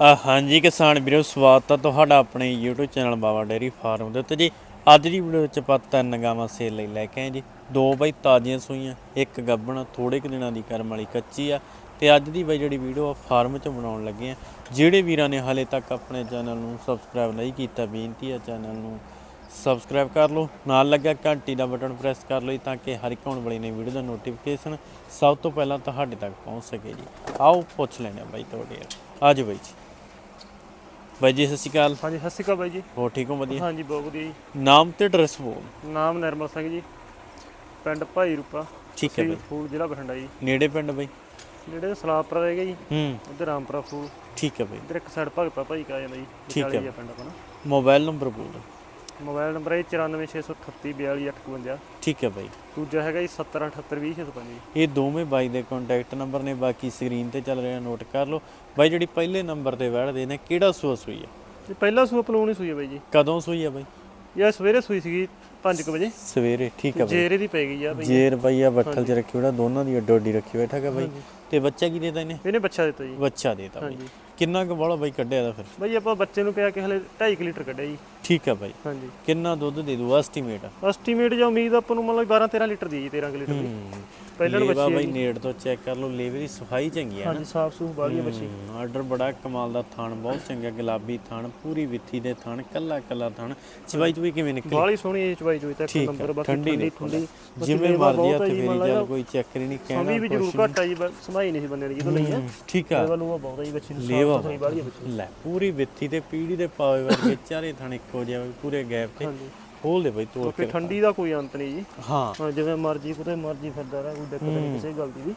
ਹਾਂਜੀ ਕਿਸਾਨ ਵੀਰੋ, ਸਵਾਗਤ ਹੈ ਤੁਹਾਡਾ ਆਪਣੇ YouTube channel Baba dairy farm ਦੇ ਉੱਤੇ ਜੀ। ਅੱਜ ਦੀ ਵੀਡੀਓ ਵਿੱਚ ਆਪਾਂ ਤਿੰਨ ਗਾਵਾਂ ਸੇਲ ਲਈ ਲੈ ਕੇ ਆਏ ਜੀ। ਦੋ ਬਾਈ ਤਾਜ਼ੀਆਂ ਸੂਈਆਂ, ਇੱਕ ਗੱਬਣ ਥੋੜੇ ਕੁ ਦਿਨਾਂ ਦੀ ਕਰਮ ਵਾਲੀ ਕੱਚੀ ਆ। ਤੇ ਅੱਜ ਦੀ ਬਾਈ ਜਿਹੜੀ ਵੀਡੀਓ ਆ, ਫਾਰਮ 'ਚ ਬਣਾਉਣ ਲੱਗੇ ਆ। ਜਿਹੜੇ ਵੀਰਾਂ ਨੇ ਹਾਲੇ ਤੱਕ ਆਪਣੇ ਚੈਨਲ ਨੂੰ ਸਬਸਕ੍ਰਾਈਬ ਨਹੀਂ ਕੀਤਾ, ਬੇਨਤੀ ਆ ਚੈਨਲ ਨੂੰ ਸਬਸਕ੍ਰਾਈਬ ਕਰ ਲਓ। ਨਾਲ ਲੱਗਾ ਘੰਟੀ ਦਾ ਬਟਨ ਪ੍ਰੈਸ ਕਰ ਲਓ ਤਾਂ ਕਿ ਹਰ ਇੱਕ ਆਉਣ ਵਾਲੀ ਨਵੀਂ ਵੀਡੀਓ ਦਾ ਨੋਟੀਫਿਕੇਸ਼ਨ ਸਭ ਤੋਂ ਪਹਿਲਾਂ ਤੁਹਾਡੇ ਤੱਕ ਪਹੁੰਚ ਸਕੇ ਜੀ। ਆਓ ਪੁੱਛ ਲੈਣੇ ਆ ਬਾਈ ਤੁਹਾਡੇ ਆਜੋ ਬਾਈ ਜੀ। ਬਾਈ ਜੀ ਸਤਿ ਸ਼੍ਰੀ ਅਕਾਲ। ਹਾਂਜੀ ਸਤਿ ਸ਼੍ਰੀ ਅਕਾਲ ਬਾਈ ਜੀ। ਹੋ ਠੀਕ ਹੋ ਵਧੀਆ? ਹਾਂਜੀ ਬਹੁਤ ਵਧੀਆ ਜੀ। ਨਾਮ ਤੇ ਐਡਰੈਸ ਬੋਲ। ਨਾਮ ਨਿਰਮਲ ਸਿੰਘ ਜੀ। ਪਿੰਡ ਭਾਈ ਰੂਪਾ। ਠੀਕ ਹੈ ਬਾਈ। ਫੂਲ ਜ਼ਿਲ੍ਹਾ ਬਠਿੰਡਾ ਜੀ। ਨੇੜੇ ਪਿੰਡ ਬਾਈ? ਜਿਹੜੇ ਸਲਾਪਰਾ ਰਹਿ ਗਿਆ ਜੀ। ਹੂੰ। ਉਧਰ ਰਾਮਪੁਰਾ ਫੂਲ। ਠੀਕ ਹੈ ਬਾਈ। ਇਧਰ ਇੱਕ ਸਾਈਡ ਭਗਤਾ ਭਾਈ ਕਾ ਜਾਂਦਾ ਜੀ। ਠੀਕ ਹੈ। ਪਿੰਡ ਆਪਣਾ। ਮੋਬਾਈਲ ਨੰਬਰ ਬੋਲ। ਮੋਬਾਈਲ ਨੰਬਰ ਹੈ 9468342851 ਠੀਕ ਹੈ ਬਾਈ। ਦੂਜਾ ਹੈਗਾ ਜੀ 7078200605 ਜੀ ਇਹ ਦੋਵੇਂ ਬਾਈ ਦੇ ਕੰਟੈਕਟ ਨੰਬਰ ਨੇ ਬਾਕੀ ਸਕਰੀਨ ਤੇ ਚੱਲ ਰਿਹਾ ਨੋਟ ਕਰ ਲਓ। ਬਾਈ ਜਿਹੜੀ ਪਹਿਲੇ ਨੰਬਰ ਤੇ ਵੜਦੇ ਨੇ ਕਿਹੜਾ ਸੂਆ ਸੂਈ ਆ ਇਹ ਪਹਿਲਾ ਸੂਆ ਪਲੂਣ ਹੀ ਸੂਈ ਹੈ ਬਾਈ ਜੀ। ਕਦੋਂ ਸੂਈ ਆ ਬਾਈ? ਇਹ ਸਵੇਰੇ ਸੂਈ ਸੀਗੀ 5 ਵਜੇ। ਸਵੇਰੇ ਠੀਕ ਆ ਬਾਈ। ਜੇਰੇ ਦੀ ਪੈ ਗਈ ਆ ਬਾਈ। ਜੇਰ ਬਾਈ ਆ ਬੱਠਲ ਚ ਰੱਖੀ ਹੋੜਾ ਦੋਨਾਂ ਦੀ ਅੱਡੋ ਅੱਡੀ ਰੱਖੀ ਬੈਠਾ ਹੈ ਬਾਈ। ਤੇ ਬੱਚਾ ਕੀ ਦੇਤਾ ਇਹਨੇ? ਇਹਨੇ ਬੱਚਾ ਦਿੱਤਾ ਜੀ। ਬੱਚਾ ਦੇਤਾ ਬਾਈ। ਕਿੰਨਾ ਕੁ ਬਾਲਾ ਬਾਈ ਕੱਢਿਆ ਦਾ ਫਿਰ? ਬਾਈ ਆਪਾਂ ਬੱਚੇ ਨੂੰ ਪਿਆ ਕੇ ਹਲੇ 2.5 ਲੀਟਰ ਕੱਢਿਆ ਜੀ। ਠੀਕ ਆ ਬਾਈ। ਹਾਂਜੀ। ਕਿੰਨਾ ਦੁੱਧ ਦੇ ਦੂ? ਐਸਟੀਮੇਟ ਐਸਟੀਮੇਟ ਜਾਂ ਉਮੀਦ ਆਪਾਂ ਨੂੰ ਮਤਲਬ 12 13 ਲੀਟਰ ਦੀ ਜੀ 13 ਕੁ ਲੀਟਰ ਦੀ। ਪਹਿਲਾਂ ਲੇਵਾ ਬੱਚੀ ਬਾਈ ਨੇੜ ਤੋਂ ਚੈੱਕ ਕਰ ਲਓ ਲੇਵੇ ਦੀ ਸਫ਼ਾਈ ਚੰਗੀ ਆ ਹਾਂਜੀ ਸਾਫ਼ ਸੂਫ ਵਾਲੀ ਬੱਚੀ। ਆਰਡਰ ਬੜਾ ਕਮਾਲ ਦਾ ਥਣ ਬਹੁਤ ਚੰਗਾ ਗੁਲਾਬੀ ਥਣ ਪੂਰੀ ਵਿੱਥੀ ਦੇ ਥਣ ਕੱਲਾ ਕੱਲਾ ਥਣ। ਚਵਾਈ ਚੁਈ ਕਿਵੇਂ ਨਿਕਲੀ? ਬਾਲੀ ਸੋਹਣੀ ਇਹ ਚਵਾਈ ਚੋਈ ਤਾਂ ਇੱਕ ਨੰਬਰ ਆ ਬਾਕੀ ਠੰਡੀ ਠੰਡੀ ਜਿਵੇਂ ਮਰਜ਼ੀ ਹੱਥ ਫੇਰੀ ਚੱਲ ਕੋਈ ਚੱਕਰ ਹੀ ਨਹੀਂ ਸਮੀ ਕਹਿਣਾ ਵੀ ਜ਼ਰੂਰ ਘੱਟ ਆ ਜੀ ਸਮਾਈ ਨਹੀਂ ਸੀ ਬੰਦੇ ਨੇ ਜਦੋਂ ਲਈ ਆ ਹੂੰ, ਠੀਕ ਆ। ਲੈਵਲ ਉਹ ਬਹੁਤ ਆ ਜੀ ਬੱਚੀ ਨੂੰ ਬੱਚੀ ਲੈ ਪੂਰੀ ਵਿੱਥੀ ਤੇ ਪੀੜੀ ਦੇ ਪਾਵੇ ਵਰਗੇ ਚਾਰੇ ਥਣ ਇੱਕੋ ਜਿਹਾ ਵੀ ਪੂਰੇ ਗੈਪ ਤੇ ਹਾਂਜੀ। ਖੋਲ ਦੇ ਬਈ ਤੋੜ ਕਿਉਂਕਿ ਕੇ। ਠੰਡੀ ਦਾ ਕੋਈ ਅੰਤ ਨਹੀਂ ਜੀ। ਹਾਂ। ਹਾਂ ਜਿਵੇਂ ਮਰਜ਼ੀ ਕਿਤੇ ਮਰਜ਼ੀ ਫਿਰਦਾ ਰਹਾ ਕੋਈ ਦਿੱਕਤ ਨਹੀਂ ਕਿਸੇ ਗੱਲ ਦੀ ਵੀ।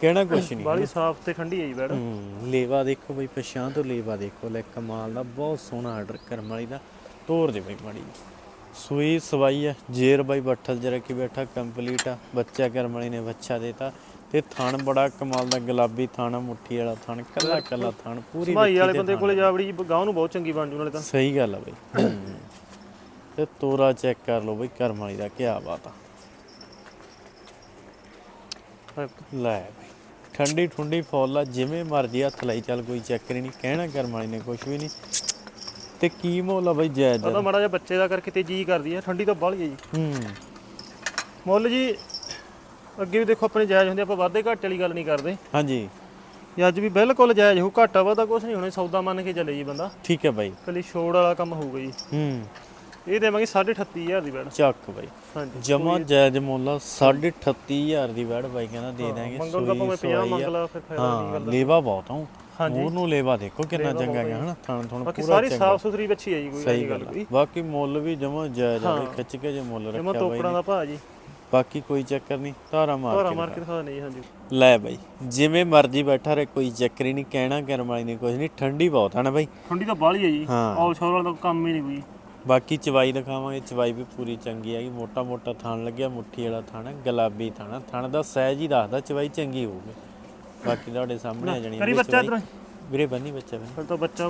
ਕਹਿਣਾ ਕੁਛ ਨਹੀਂ। ਬਾਲੀ ਸਾਫ਼ ਤੇ ਠੰਡੀ ਆ ਜੀ ਬੈਡ ਹੂੰ ਲੇਵਾ ਦੇਖੋ ਬਈ ਪਛਾਣ ਤੋਂ ਲੇਵਾ ਦੇਖੋ। ਲੈ ਕਮਾਲ ਦਾ ਬਹੁਤ ਸੋਹਣਾ ਆਰਡਰ ਕਰਮ ਵਾਲੀ ਦਾ। ਤੋਰ ਦੇ ਬਈ ਮਾੜੀ ਜਿਹੀ। ਸੂਈ ਸਵਾਈ ਆ ਜੇਰ ਬਾਈ ਬੱਠਲ ਜਰਾ ਕੇ ਬੈਠਾ ਕੰਪਲੀਟ ਆ ਬੱਚਾ ਕਰਮ ਵਾਲੀ ਨੇ ਬੱਚਾ ਦੇਤਾ ਤੇ ਥਣ ਬੜਾ ਕਮਾਲ ਦਾ ਗੁਲਾਬੀ ਥਣ ਮੁੱਠੀ ਵਾਲਾ ਥਣ ਕੱਲਾ ਕੱਲਾ ਥਣ ਪੂਰੀ ਵਿੱਥੀ ਵਾਲੇ ਬੰਦੇ ਕੋਲੇ ਜੀ ਗਾਂ ਨੂੰ ਬਹੁਤ ਚੰਗੀ ਬਣ ਜੂ ਨਾਲੇ ਤਾਂ। ਸਹੀ ਗੱਲ ਆ ਬਈ। ਹੂੰ। ਤੇ ਤੋਰਾ ਚੈੱਕ ਕਰ ਲਓ ਬਈ ਕਰਮ ਵਾਲੀ ਦਾ ਕੀ ਬਾਤ ਆ। ਲੈ ਬਈ ਠੰਡੀ ਠੁੰਡੀ ਫੁੱਲ ਆ ਜਿਵੇਂ ਮਰਜ਼ੀ ਹੱਥ ਲਾਈ ਚੱਲ ਕੋਈ ਚੱਕਰ ਹੀ ਨਹੀਂ ਕਹਿਣਾ ਕਰਮ ਵਾਲੀ ਨੇ ਕੁਝ ਵੀ ਨਹੀਂ। ਤੇ ਕੀ ਮੁੱਲ ਆ ਬਈ ਜਾਇਜ਼? ਆ ਤਾਂ ਮਾੜਾ ਜਿਹਾ ਬੱਚੇ ਦਾ ਕਰਕੇ ਤੇ ਜੀ ਕਰਦੀ ਆ ਠੰਡੀ ਤਾਂ ਬਾਲੀ ਆ ਜੀ। ਹੂੰ। ਮੁੱਲ ਜੀ ਅੱਗੇ ਵੀ ਦੇਖੋ ਆਪਣੇ ਜਾਇਜ਼ ਹੁੰਦੇ ਆਪਾਂ ਵਾਧੇ ਘੱਟ ਵਾਲੀ ਗੱਲ ਨਹੀਂ ਕਰਦੇ। ਹਾਂਜੀ। ਇਹ ਅੱਜ ਵੀ ਬਿਲਕੁਲ ਜਾਇਜ਼ ਹੋ ਘਾਟਾ ਵਾਦਾ ਕੁਝ ਨਹੀਂ ਹੋਣਾ ਸੌਦਾ ਮੰਨ ਕੇ ਚੱਲੇ ਜੀ ਬੰਦਾ। ਠੀਕ ਹੈ ਬਾਈ। ਕੱਲੀ ਛੋੜ ਵਾਲਾ ਕੰਮ ਹੋਊਗਾ ਜੀ। ਹੂੰ। ਇਹ ਦੇਵਾਂਗੇ 38500 ਦੀ ਬੈਡ। ਚੱਕ ਬਾਈ। ਹਾਂਜੀ। ਜਮਾ ਜਾਇਜ਼ ਮੁੱਲ 38500 ਦੀ ਵੜ ਬਾਈ ਕਹਿੰਦਾ ਦੇ ਦਾਂਗੇ ਮੰਗਲ ਦਾ ਭਾਵੇਂ 50 ਮੰਗ ਲਾ ਫਿਰ ਫਾਇਦਾ ਨਹੀਂ ਹਾਂ ਲੇਵਾ ਬਹੁਤ ਆ। ਹਾਂਜੀ। ਉਹਨੂੰ ਲੇਵਾ ਦੇਖੋ ਕਿੰਨਾ ਚੰਗਾ ਗਿਆ ਹਨਾ? ਥਣ ਥਣ ਬਾਕੀ ਪੂਰਾ ਸਾਰੀ ਚੰਗਾ। ਸਾਫ਼ ਸੁਥਰੀ ਬੱਚੀ ਹੈ ਜੀ ਕੋਈ ਸਹੀ ਗੱਲ ਕੋਈ। ਬਾਕੀ ਮੁੱਲ ਵੀ ਜਮਾ ਜਾਇਜ਼ ਬਈ ਖਿੱਚ ਕੇ ਜੇ ਮੁੱਲ ਜਮਾ ਰੱਖਿਆ ਬਾਈ ਤੋਕੜਾਂ ਦਾ ਭਾਅ ਜੀ। ਬਾਕੀ ਕੋਈ ਚੱਕਰ ਨਹੀਂ ਧਾਰਾ ਮਾਰ ਧਾਰਾ ਕੇ ਮਾਰ ਕੇ ਦਿਖਾ ਨਹੀਂ ਹਾਂਜੀ। ਲੈ ਬਾਈ ਜਿਵੇਂ ਮਰਜ਼ੀ ਬੈਠਾ ਰਹੇ ਕੋਈ ਚੱਕਰ ਹੀ ਨਹੀਂ ਕਹਿਣਾ ਕਰਮ ਵਾਲੀ ਨੇ ਕੁਝ ਨਹੀਂ ਠੰਡੀ ਬਹੁਤ ਨਾ ਬਾਈ। ਠੰਡੀ ਤਾਂ ਬਾਲੀ ਹੈ ਜੀ। ਹਾਂ। ਆਲ ਸ਼ੋਰ ਵਾਲਾ ਤਾਂ ਕੰਮ ਹੀ ਨਹੀਂ ਕੋਈ। ਬਾਕੀ ਚਵਾਈ ਦਿਖਾਵਾਂਗੇ ਚਵਾਈ ਵੀ ਪੂਰੀ ਚੰਗੀ ਹੈਗੀ ਮੋਟਾ ਮੋਟਾ ਥਣ ਲੱਗਿਆ ਮੁੱਠੀ ਵਾਲਾ ਥਣ ਗੁਲਾਬੀ ਥਣ ਥਣ ਦਾ ਸਾਈਜ਼ ਹੀ ਦੱਸਦਾ ਚਵਾਈ ਚੰਗੀ ਹੋਊਗੀ। ਬਾਕੀ ਤੁਹਾਡੇ ਸਾਹਮਣੇ ਆ ਜਾਣੀ ਕਰੀ ਬੱਚਾ। ਇਧਰ। ਵੀਰੇ ਬੰਨੀ ਬੱਚਾ ਬੰਨੀ ਫਿਰ ਤਾਂ ਬੱਚਾ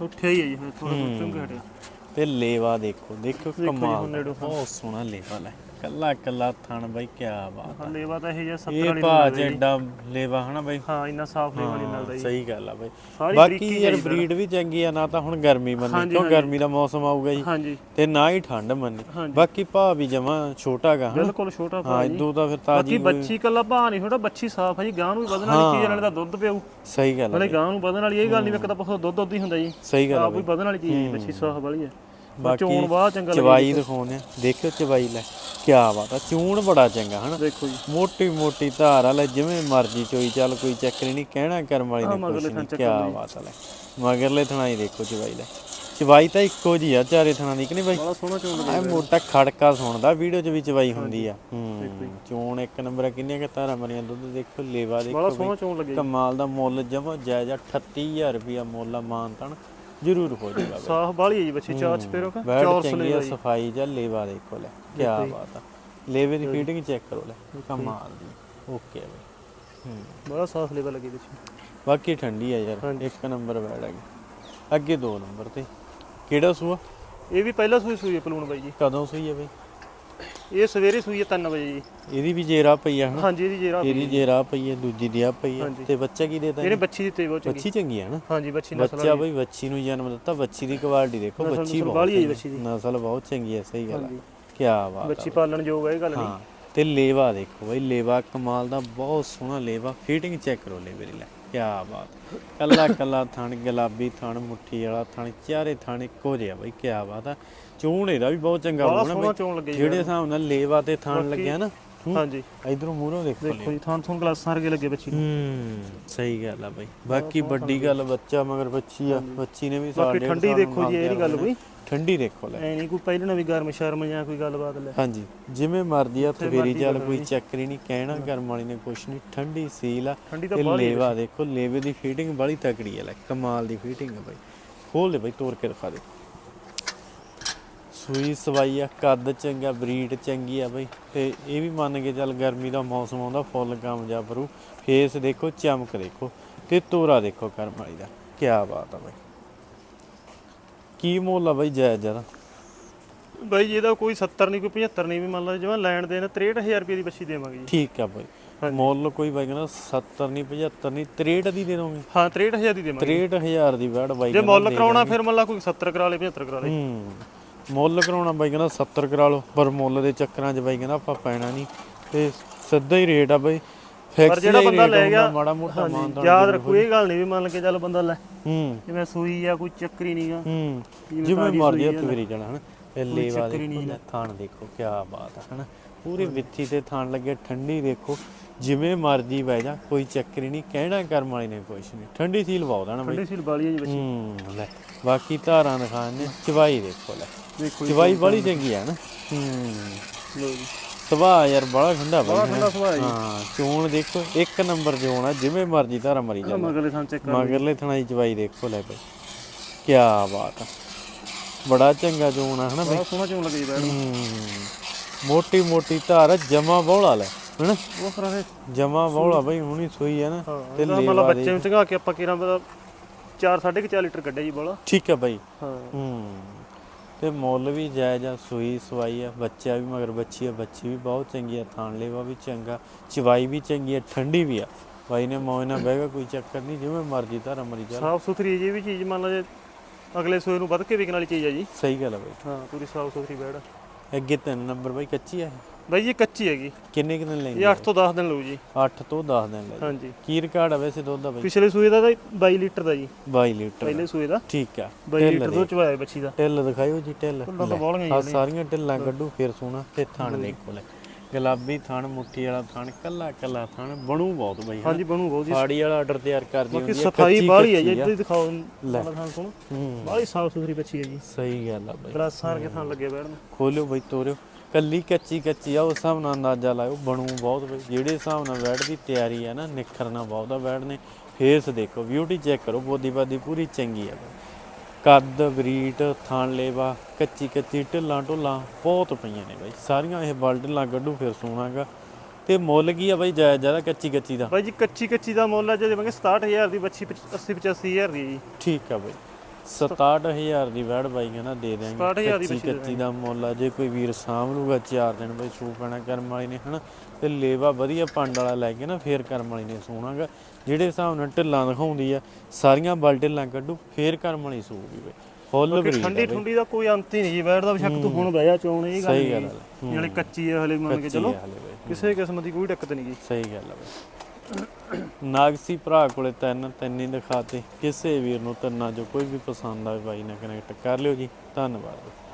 ਉੱਠਿਆ ਹੀ ਹੈ ਜੀ ਫਿਰ ਥੋੜਾ ਚੁੰਗ ਹਟਿਆ। ਤੇ ਲੇਵਾ ਦੇਖੋ ਦੇਖੋ ਕਮਾਲ ਹੁਣ। ਬਹੁਤ ਸੋਹਣਾ ਲੇਵਾ ਲੈ। ਕੱਲਾ ਕੱਲਾ ਥਣ ਬਾਈ ਕੀ ਬਾਤ ਆ। ਲੇਵਾ ਤਾਂ ਇਹ ਜਿਹਾ 70 ਇਹ ਵਾਲੀ ਭਾਅ ਮਿਲਦਾ ਜੀ। ਜੱਡਾ ਲੇਵਾ ਹਨਾ ਬਾਈ। ਹਾਂ ਇੰਨਾ ਸਾਫ਼ ਲੇਵਾ ਨਹੀਂ ਮਿਲਦਾ ਜੀ। ਸਹੀ ਗੱਲ ਆ ਬਾਈ। ਸਾਰੀ ਬਾਕੀ ਬਰੀਕੀ ਯਾਰ ਬਰੀਡ ਵੀ ਚੰਗੀ ਆ ਨਾ ਤਾਂ ਹੁਣ ਗਰਮੀ ਮੰਨੀ। ਹਾਂਜੀ, ਕਿਉਂ। ਗਰਮੀ ਦਾ ਮੌਸਮ ਆਊਗਾ ਜੀ? ਹਾਂਜੀ। ਤੇ ਨਾ ਹੀ ਠੰਡ ਮੰਨੀ। ਹਾਂਜੀ। ਬਾਕੀ ਭਾਅ ਵੀ ਜਮਾ ਛੋਟਾ ਗਾ ਹਨਾ? ਬਿਲਕੁਲ ਛੋਟਾ ਹਾਂ ਭਾਅ ਜੀ। ਇਦੋਂ ਤਾਂ ਫਿਰ ਬਾਕੀ ਤਾਜੀ ਬੱਚੀ ਕੱਲਾ ਭਾਅ ਨਹੀਂ ਛੋਟਾ ਬੱਚੀ ਸਾਫ਼ ਹੈ ਜੀ। ਗਾਂ ਨੂੰ ਵੀ ਵਧਣ ਵਾਲੀ ਚੀਜ਼ ਨਾਲੇ ਤਾਂ ਦੁੱਧ ਪਿਆਊ। ਸਹੀ ਗੱਲ ਆ ਨਾਲੇ ਗਾਂ ਨੂੰ ਵਧਣ ਵਾਲੀ ਇਹ ਗੱਲ ਨਹੀਂ ਵੇਖਦਾ ਪਸੋ ਦੁੱਧ ਦੁੱਧ ਹੀ ਹੁੰਦਾ ਜੀ। ਸਹੀ ਗੱਲ ਆ ਆਪ ਵੀ ਵਧਣ ਵਾਲੀ ਚੀਜ਼ ਹੈ। ਬੱਚੀ ਸਾਫ਼ ਵਾਲੀ ਹੈ ਬਾਕੀ ਚੋਣ ਬਾਅਦ ਚੰਗਾ ਚਵਾਈ ਦਿਖਾਉਂਦੇ ਆ। ਦੇਖਿਓ ਚਵਾਈ ਲੈ। ਕੀ ਬਾਤ ਆ ਚੂਣ ਬੜਾ ਚੰਗਾ ਹਨਾ? ਦੇਖੋ ਜੀ। ਮੋਟੀ ਮੋਟੀ ਧਾਰ ਵਾਲਾ ਜਿਵੇਂ ਮਰਜ਼ੀ ਚੋਈ ਚੱਲ ਕੋਈ ਚੱਕਰ ਨਹੀਂ ਕਹਿਣਾ ਕਰਮ ਵਾਲੀ ਨਹੀਂ ਕੀ ਬਾਤ ਆ ਲੈ। ਮਗਰਲੇ ਥਣਾਈ ਦੇਖੋ ਚਵਾਈ ਲੈ। ਚਵਾਈ ਤਾਂ ਇੱਕੋ ਜੀ ਆ ਚਾਰੇ ਥਣਾਂ ਦੀ ਕਿ ਨਹੀਂ ਬਾਈ? ਬੜਾ ਸੋਹਣਾ ਚੋਣ ਆ ਮੋਟਾ ਖੜਕਾ ਸੁਣਦਾ ਵੀਡੀਓ 'ਚ ਵੀ ਚਵਾਈ ਹੁੰਦੀ ਆ। ਹੂੰ ਚੋਣ ਇੱਕ ਨੰਬਰ ਆ, ਕਿੰਨੀਆਂ ਕਿ ਧਾਰਾਂ ਮਰੀਆਂ ਦੁੱਧ ਦੇਖੋ ਲੇਵਾ ਬੜਾ ਦੇਖੋ ਸੋਹਣਾ ਚੋਣ ਲੱਗਿਆ। ਕਮਾਲ ਦਾ ਮੁੱਲ ਜਮਾ ਜਾਇਜ਼ ਆ 38000 ਰੁਪਿਆ ਮੁੱਲ ਆ ਮਾਨਤਨ। ਜ਼ਰੂਰ ਹੋ ਜਾਊਗਾ ਬਾਈ। ਸਾਫ਼ ਬਾਲੀ ਹੈ ਜੀ ਬੱਚੀ ਚਾਚ ਫੇਰੋ ਕਾ ਬੈਡ ਚੰਗੀ ਆ ਸਫ਼ਾਈ ਜਾਂ ਲੇਵਾ ਦੇਖੋ ਲੈ ਕੀ ਬਾਤ ਆ। ਲੇਵੇ ਦੀ ਫੀਟਿੰਗ ਚੈੱਕ ਕਰੋ ਲੈ ਕਮਾਲ ਦੀ ਓਕੇ ਬਾਈ। ਬੜਾ ਸਾਫ਼ ਲੇਵਾ ਲੱਗੀ ਬੱਚੀ। ਬਾਕੀ ਠੰਡੀ ਆ ਯਾਰ ਇੱਕ ਨੰਬਰ ਬੈਡ ਹੈਗੀ। ਅੱਗੇ ਦੋ ਨੰਬਰ ਤੇ। ਕਿਹੜਾ ਸੂਆ? ਇਹ ਵੀ ਪਹਿਲਾ ਸੂਈ ਸੂਈ ਹੈ ਪਲੂਣ ਬਾਈ ਜੀ। ਕਦੋਂ ਸੂਈ ਹੈ ਬਈ? ਇਹ ਸਵੇਰੇ ਸੂਈ ਹੈ 3 ਵਜੇ ਜੀ। ਇਹਦੀ ਵੀ ਜੇਰਾ ਪਈ ਆ ਹਨਾ? ਹਾਂਜੀ ਇਹਦੀ ਜੇਰਾ ਇਹਦੀ ਜੇਰਾ ਪਈ ਹੈ ਦੂਜੀ ਦੀ ਆ ਪਈ ਹੈ। ਹਾਂਜੀ। ਤੇ ਬੱਚਾ ਕੀ ਦੇਤਾ ਇਹਨੇ ਬੱਚੀ ਦਿੱਤੀ ਬਹੁਤ ਚੰਗੀ। ਬੱਚੀ ਚੰਗੀ ਹੈ ਨਾ ਹਾਂਜੀ ਬੱਚੀ ਨਸਲ ਬੱਚਾ ਬਈ ਬੱਚੀ ਨੂੰ ਜਨਮ ਦਿੱਤਾ ਬੱਚੀ ਦੀ ਕੁਆਲਿਟੀ ਦੇਖੋ ਨਸਲ ਬੱਚੀ ਨੁਸਲ ਬਹੁਤ ਬਾਹਲੀ ਹੈ ਜੀ। ਬੱਚੀ ਦੀ। ਨਸਲ ਬਹੁਤ ਚੰਗੀ ਹੈ ਸਹੀ ਗੱਲ ਹੈ ਹਾਂਜੀ। ਕੀ ਬਾਤ ਬੱਚੀ ਪਾਲਣ ਯੋਗ ਹੈ ਇਹ ਗੱਲ ਨਹੀਂ। ਹਾਂ। ਤੇ ਲੇਵਾ ਦੇਖੋ ਬਈ ਲੇਵਾ ਕਮਾਲ ਦਾ ਬਹੁਤ ਸੋਹਣਾ ਲੇਵਾ। ਫਿਟਿੰਗ ਚੈੱਕ ਕਰੋ ਲੇਵੇ ਦੀ ਲੈ। ਕੀ ਬਾਤ। ਕੱਲਾ ਕੱਲਾ ਥਣ ਗੁਲਾਬੀ ਥਣ ਮੁੱਠੀ ਵਾਲਾ ਥਣ ਚਾਰੇ ਥਣ ਇੱਕੋ ਜਿਹਾ ਬਈ ਕੀ ਬਾਤ ਆ। ਚੂਣ ਇਹਦਾ ਵੀ ਬਹੁਤ ਚੰਗਾ ਬੜਾ ਹੋਣਾ ਸੋਹਣਾ ਚੋਣ ਲੱਗੇ ਜਿਹੜੇ ਹਿਸਾਬ ਨਾਲ ਲੇਵਾ ਤੇ ਥਣ ਲੱਗਿਆ ਨਾ ਹਾਂਜੀ। ਇਧਰੋਂ ਮੂਹਰੋਂ ਦੇਖੋ ਦੇਖੋ ਜੀ ਥਾਂ ਥੋਂ ਗਲਾਸਾਂ ਵਰਗੇ ਲੱਗੇ ਬੱਚੀ ਹੂੰ ਸਹੀ ਗੱਲ ਆ ਬਈ। ਬਾਕੀ ਵੱਡੀ ਗੱਲ ਬੱਚਾ ਮਗਰ ਬੱਚੀ ਆ ਬੱਚੀ ਨੇ ਵੀ ਬਾਕੀ ਡੇਢ ਠੰਡੀ ਦੇਖੋ ਜੀ ਇਹਦੀ ਗੱਲ ਕੋਈ ਠੰਡੀ ਦੇਖੋ ਲੈ ਐ ਨਹੀਂ ਕੋਈ ਪਹਿਲਾਂ ਵੀ ਗਰਮ ਸ਼ਰਮ ਜਾਂ ਕੋਈ ਗੱਲਬਾਤ ਲੈ। ਹਾਂਜੀ ਜਿਵੇਂ ਮਰਜ਼ੀ ਆ ਮਰਜ਼ੀ ਚੱਲ ਕੋਈ। ਚੱਕਰੀ ਨਹੀਂ ਕਹਿਣਾ ਕਰਮ ਵਾਲੀ ਨੇ ਕੁਛ ਨਹੀਂ ਠੰਡੀ ਸੀਲ ਆ। ਠੰਡੀ ਤਾਂ ਲੇਵਾ ਦੇਖੋ ਲੇਵੇ ਦੀ ਫੀਟਿੰਗ ਬੜੀ ਤਕੜੀ ਆ ਲੈ ਕਮਾਲ ਦੀ ਫੀਟਿੰਗ ਆ ਬਈ। ਖੋਲ ਦੇ ਬਈ ਤੋੜ ਕੇ ਦਿਖਾ ਦੇ ਸੂਈ ਸਵਾਈ ਆ ਕੱਦ ਚੰਗਾ ਬਰੀਡ ਚੰਗੀ ਆ ਬਈ। ਤੇ ਇਹ ਵੀ ਮੰਨ ਕੇ ਚੱਲ ਗਰਮੀ ਦਾ ਮੌਸਮ ਆਉਂਦਾ ਫੁੱਲ ਕਾਮਯਾਬ ਰੂ ਫੇਸ ਦੇਖੋ ਚਮਕ ਦੇਖੋ ਤੇ ਤੋਰਾ ਦੇਖੋ ਕਰਮ ਵਾਲੀ ਦਾ। ਕੀ ਬਾਤ ਆ ਬਈ। ਕੀ ਮੁੱਲ ਆ ਬਈ ਜਾਇਜ਼ ਜਰਾ ਬਾਈ ਜੀ ਇਹਦਾ ਕੋਈ 70 ਨਹੀਂ ਕੋਈ 75 ਨਹੀਂ ਵੀ ਮੰਨ ਲਓ ਜਿਵੇਂ ਲੈਣ ਦੇ ਨੇ 63000 ਰੁਪਏ ਦੀ ਬੱਚੀ ਦੇਵਾਂਗੇ ਜੀ। ਠੀਕ ਆ ਬਈ। ਮੁੱਲ ਕੋਈ ਬਾਈ ਕਹਿੰਦਾ 70 ਨਹੀਂ 75 ਨਹੀਂ 63 ਦੀ ਦੇ ਦੋਗੇ? ਹਾਂ 63000 ਦੀ ਦੇਵਾਂਗੇ। 63000 ਦੀ ਵੈੜ ਬਾਈ ਜੇ ਮੁੱਲ ਕਰਾਉਣਾ ਫਿਰ ਮੰਨ ਲਾ ਕੋਈ 70 ਕਰਾ ਲੇ 75 ਕਰਾ ਲੇ। ਹੂੰ। ਮੁੱਲ ਕਰਾਉਣਾ ਬਾਈ ਕਹਿੰਦਾ 70 ਕਰਾ ਲਓ ਪਰ ਮੁੱਲ ਦੇ ਚੱਕਰਾਂ 'ਚ ਬਾਈ ਕਹਿੰਦਾ ਆਪਾਂ ਪੈਣਾ ਨਹੀਂ। ਤੇ ਸਿੱਧਾ ਹੀ ਰੇਟ ਆ ਬਾਈ। ਫਿਕਸ ਜਿਹੜਾ ਬੰਦਾ ਲੈ ਗਿਆ ਮਾੜਾ ਮੋਟਾ ਮਾਨਦਾਨ ਯਾਦ ਰੱਖੋ ਇਹ ਗੱਲ ਨਹੀਂ ਵੀ ਮੰਨ ਕੇ ਚੱਲ ਬੰਦਾ ਲੈ। ਹੂੰ। ਜਿਵੇਂ ਸੂਈ ਆ ਕੋਈ ਚੱਕਰੀ ਨਹੀਂਗਾ ਹੂੰ। ਜਿਵੇਂ ਮਰਜ਼ੀ ਹੱਥ ਫੇਰੀ ਜਾਣਾ ਹਨਾ। ਇਹ ਲੇਵਾ ਹੀ ਲੈ, ਥਾਣ ਦੇਖੋ ਕੀ ਬਾਤ ਆ ਹਨਾ। ਪੂਰੇ ਵਿੱਥੀ ਤੇ ਥਾਣ ਲੱਗੇ ਠੰਡੀ ਦੇਖੋ। ਜਿਵੇਂ ਮਰਜ਼ੀ ਬਹਿ ਜਾ ਕੋਈ ਚੱਕਰ ਹੀ ਨਹੀਂ ਕਹਿਣਾ ਕਰਮ ਵਾਲੀ ਨੇ ਕੁਛ ਨਹੀਂ ਠੰਡੀ ਸੀਲ ਆ ਨਾ ਬਈ। ਠੰਡੀ ਸੀਲ ਵਾਲੀ ਹੈ ਜੀ ਬੱਚੀ ਹੂੰ ਲੈ ਬਾਕੀ ਧਾਰਾਂ ਦਿਖਾਣ ਨੇ। ਚਵਾਈ ਦੇਖੋ ਲੈ। ਚਵਾਈ ਬੜੀ ਚੰਗੀ ਆ ਨਾ ਹੂੰ। ਲਓ ਜੀ। ਸੁਭਾਅ ਯਾਰ ਬੜਾ ਠੰਡਾ ਬੜਾ ਠੰਡਾ ਸੁਭਾਅ ਜੀ। ਹਾਂ ਚੋਣ ਦੇਖੋ ਇੱਕ ਨੰਬਰ ਜੋਣ ਆ ਜਿਵੇਂ ਮਰਜ਼ੀ ਧਾਰਾ ਮਰੀ ਜਾ ਮਗਲੇ ਥਾਂ ਚੈੱਕ ਕਰ ਮਗਰਲੇ ਥਣਾਈ ਚਵਾਈ ਦੇਖੋ ਲੈ ਬਈ। ਕੀ ਬਾਤ ਆ। ਬੜਾ ਚੰਗਾ ਜੋਣ ਆ ਹਨਾ ਬਈ? ਸੋਹਣਾ ਚੋਣ ਲੱਗੀ ਬੈਠ ਮੋਟੀ ਮੋਟੀ ਧਾਰ ਜਮਾ ਬੌਲਾ ਲੈ ਹਨਾ? ਉਹ ਹੈ ਜਮਾ ਬੌਲਾ ਬਈ ਹੁਣੀ ਸੋਈ ਆ ਨਾ। ਹਾਂ ਤੇ ਇਹਦਾ ਮਤਲਬ ਬੱਚੇ ਨੂੰ ਚੰਗਾ ਕੇ ਆਪਾਂ ਕਿਰਾਂ ਦਾ 4 4.5 ਲੀਟਰ ਕੱਢਿਆ ਜੀ ਬੋਲਾ। ਠੀਕ ਆ ਬਈ। ਹਾਂ। ਹੂੰ। ਤੇ ਮੁੱਲ ਵੀ ਜਾਇਜ਼ ਆ ਸੂਈ ਸਵਾਈ ਆ ਬੱਚਾ ਵੀ ਮਗਰ ਬੱਚੀ ਆ ਬੱਚੀ ਵੀ ਬਹੁਤ ਚੰਗੀ ਆ ਥਾਣ ਲੇਵਾ ਵੀ ਚੰਗਾ ਚਵਾਈ ਵੀ ਚੰਗੀ ਆ ਠੰਡੀ ਵੀ ਆ। ਬਾਈ ਨੇ ਮੌਜ ਨਾਲ ਬਹਿਗਾ ਕੋਈ ਚੱਕਰ ਨਹੀਂ ਜਿਵੇਂ ਮਰਜ਼ੀ ਧਾਰਾ ਮਰੀ ਜਾ ਸਾਫ਼ ਸੁਥਰੀ ਜੀ ਵੀ ਚੀਜ਼ ਮੰਨ ਲਾ ਜੇ ਅਗਲੇ ਸੋਏ ਨੂੰ ਵੱਧ ਕੇ ਵਿਕਣ ਵਾਲੀ ਚੀਜ਼ ਹੈ ਜੀ। ਸਹੀ ਗੱਲ ਆ ਬਈ। ਹਾਂ ਪੂਰੀ ਸਾਫ਼ ਸੁਥਰੀ ਬੈੜ ਅੱਗੇ ਤਿੰਨ ਨੰਬਰ ਬਾਈ ਕੱਚੀ ਆ ਇਹ? ਬਾਈ ਜੀ ਕੱਚੀ ਹੈਗੀ। ਕਿੰਨੇ ਕਿੰਨੇ ਇਹ ਲੈਂਦੀ 8 ਤੋਂ 10 ਦਿਨ ਲਊ ਜੀ। 8 ਤੋਂ 10 ਦਿਨ ਲੈ ਹਾਂਜੀ। ਕੀ ਰਿਕਾਰਡ ਆ ਵੈਸੇ ਦੁੱਧ ਦਾ ਬਾਈ? ਪਿਛਲੇ ਸੂਏ ਦਾ ਤਾਂ 22 ਲੀਟਰ ਦਾ ਜੀ। 22 ਲੀਟਰ ਪਹਿਲੇ ਸੂਏ ਦਾ। ਠੀਕ ਆ। 22 ਲੀਟਰ ਤੋਂ ਚਵਾਇਆ ਬੱਚੀ ਦਾ। ਟਿੱਲ ਦਿਖਾਇਓ ਜੀ ਟਿੱਲ ਆ ਸਾਰੀਆਂ ਢਿੱਲਾਂ ਕੱਢੂ ਫਿਰ ਸੋਣਾ ਤੇ ਥਣ ਦੇਖੋ ਲੈ। ਗੁਲਾਬੀ ਥਣ ਮੁੱਠੀ ਵਾਲਾ ਥਣ ਕੱਲਾ ਕੱਲਾ ਥਣ ਬਣੂ ਬਹੁਤ ਬਈ ਹਾਂਜੀ ਬਣੂ ਬਹੁਤ ਜੀ। ਫਾੜੀ ਵਾਲਾ ਆਰਡਰ ਤਿਆਰ ਕਰਦੀ ਹੁੰਦੀ ਆ ਸਫ਼ਾਈ ਬਾਹਲੀ ਹੈ ਜੀ। ਇੱਧਰ ਹੀ ਦਿਖਾਓ ਲੈ। ਥਾਂ ਸੁਣ ਹੂੰ। ਬਾਹਲੀ ਸਾਫ਼ ਸੁਥਰੀ ਬੱਚੀ ਹੈ ਜੀ। ਸਹੀ ਗੱਲ ਆ ਬਈ। ਗਲਾਸਾਂ ਵਰਗੇ ਥਾਂ ਲੱਗੇ ਬੈਠ ਨੂੰ ਖੋਲਿਓ ਬਈ ਤੋਰਿਓ। ਕੱਲੀ ਕੱਚੀ ਕੱਚੀ ਆ ਉਸ ਹਿਸਾਬ ਨਾਲ ਅੰਦਾਜ਼ਾ ਲਾਇਓ ਬਣੂ ਬਹੁਤ ਬਈ ਜਿਹੜੇ ਹਿਸਾਬ ਨਾਲ ਬੈਡ ਦੀ ਤਿਆਰੀ ਆ ਨਾ ਨਿਖਰਨਾ ਬਹੁਤ ਆ ਬੈਡ ਨੇ ਫੇਸ ਦੇਖੋ ਬਿਊਟੀ ਚੈੱਕ ਕਰੋ ਬੋਦੀ ਬਾਦੀ ਪੂਰੀ ਚੰਗੀ ਆ। ਕੱਦ ਬਰੀਟ ਥਾਣ ਲੇਵਾ ਕੱਚੀ ਕੱਚੀ ਢਿੱਲਾਂ ਢੁੱਲਾਂ ਬਹੁਤ ਪਈਆਂ ਨੇ ਬਈ। ਸਾਰੀਆਂ ਇਹ ਬਲ ਢਿੱਲਾਂ ਕੱਢੂ ਫਿਰ ਸੋਣਾਗਾ ਤੇ ਮੁੱਲ ਕੀ ਆ ਬਈ ਜਾਇਜ਼ ਜ਼ਿਆਦਾ ਕੱਚੀ ਕੱਚੀ ਦਾ? ਬਾਈ ਜੀ ਕੱਚੀ ਕੱਚੀ ਦਾ ਮੁੱਲ ਹੈ ਜੇ ਦੇਵਾਂਗੇ 67000 ਦੀ ਬੱਚੀ 80 85000 ਦੀ ਹੈ ਜੀ। ਠੀਕ ਆ ਬਈ। 67000 ਦੀ ਵੈੜ ਬਾਈ ਕਹਿੰਦਾ ਦੇ ਦਿਆਂਗੇ। 67,000 ਦੀ ਕੱਚੀ ਬੱਚੀ ਦੇ ਕੱਚੀ ਦਾ ਮੁੱਲ ਆ ਜੇ ਕੋਈ ਵੀਰ ਸਾਂਭ ਲੂਗਾ ਚਾਰ ਦਿਨ ਬਈ ਸੂ ਪੈਣਾ ਕਰਮ ਵਾਲੀ ਨੇ ਹਨਾ? ਤੇ ਲੇਵਾ ਵਧੀਆ ਪੰਡ ਵਾਲਾ ਲੈ ਕੇ ਨਾ ਫੇਰ ਕਰਮ ਵਾਲੀ ਨੇ ਸੂਣਾਗਾ। ਜਿਹੜੇ ਹਿਸਾਬ ਨਾਲ ਢਿੱਲਾਂ ਦਿਖਾਉਂਦੀ ਆ ਸਾਰੀਆਂ ਬਲ ਢਿੱਲਾਂ ਕੱਢੂ ਫੇਰ ਕਰਮ ਵਾਲੀ ਸੂਗੀ ਬਈ। ਫੁੱਲ ਬਰੀਡ ਠੰਡੀ ਠੰਡੀ ਦਾ ਕੋਈ ਅੰਤ ਹੀ ਨਹੀਂ ਜੀ ਬੈਠ ਦਾ ਬੇਸ਼ੱਕ ਤੂੰ ਹੁਣ ਬਹਿ ਜਾ ਚੋਣ ਇਹ ਗੱਲ ਸਹੀ ਗੱਲ ਨਹੀਂ ਆ ਜਿਹੜੇ ਕੱਚੀ ਹੈ ਹਲੇ ਮੰਨ ਕੇ ਚਲੋ। ਕਿਸੇ ਕਿਸਮ ਦੀ ਕੋਈ ਦਿੱਕਤ ਨਹੀਂ ਜੀ। ਸਹੀ ਗੱਲ ਆ ਬਈ। ਨਾਗਸੀ ਭਰਾ ਕੋਲੇ ਤਿੰਨ ਤਿੰਨ ਹੀ ਦਿਖਾਤੇ। ਕਿਸੇ ਵੀਰ ਨੂੰ ਤਿੰਨਾਂ ਜੋ ਕੋਈ ਵੀ ਪਸੰਦ ਆਵੇ ਬਾਈ ਨਾਲ ਕਨੈਕਟ ਕਰ ਲਿਓ ਜੀ। ਧੰਨਵਾਦ।